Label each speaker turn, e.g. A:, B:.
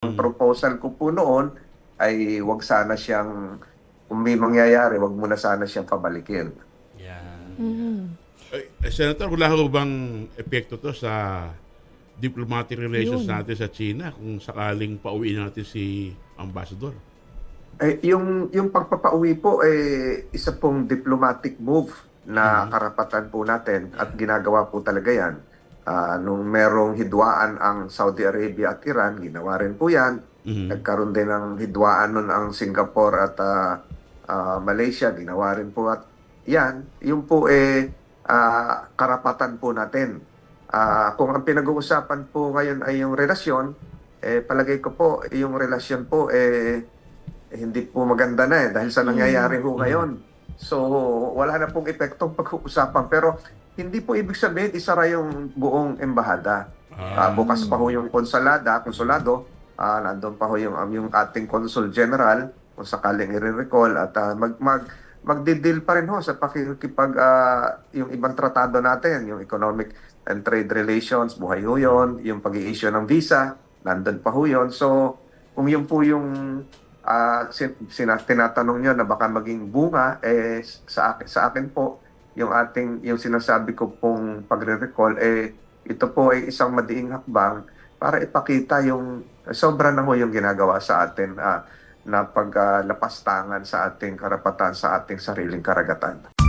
A: Ang proposal ko po noon ay wag sana siyang, kung may mangyayari, wag muna sana siyang pabalikin.
B: Yan.
C: Mhm.
D: Eh, eh, Senator, wala ho bang epekto to sa diplomatic relations
C: Yun.
D: natin sa China kung sakaling pauwi natin si Ambassador?
A: Eh, yung, yung pagpapauwi po, eh, isa pong diplomatic move na karapatan po natin at ginagawa po talaga yan. Ah, nung merong hidwaan ang Saudi Arabia at Iran, ginawa rin po yan.
D: Mhm.
A: Nagkaroon din ng hidwaan nun ang Singapore at ah, ah, Malaysia, ginawa rin po at yan. Yung po eh ah, karapatan po natin. Ah, kung ang pinag-uusapan po ngayon ay yung relasyon, eh palagay ko po yung relasyon po eh hindi po maganda na eh dahil sa nangyayari ho ngayon. So wala na pong epektong pag-uusapan pero hindi po ibig sabihin isara yung buong embahada. Ah, bukas pa ho yung konsulada, konsulado, ah nandun pa ho yung, um, yung ating consul general kung sakaling i-recall at ah, mag, mag, magdi-deal pa rin ho sa pakikipag ah, yung ibang tratado natin, yung economic and trade relations, buhay ho yun, yung pag-i-issue ng visa, nandun pa ho yun. So, kung yun po yung ah, sin- sina- tinatanong nyo na baka maging bunga, eh, sa akin, sa akin po, yung ating, yung sinasabi ko pong pagre-recall, eh, ito po ay isang madiing hakbang para ipakita yung sobra na ho yung ginagawa sa atin ah, na paglapastangan sa ating karapatan sa ating sariling karagatan.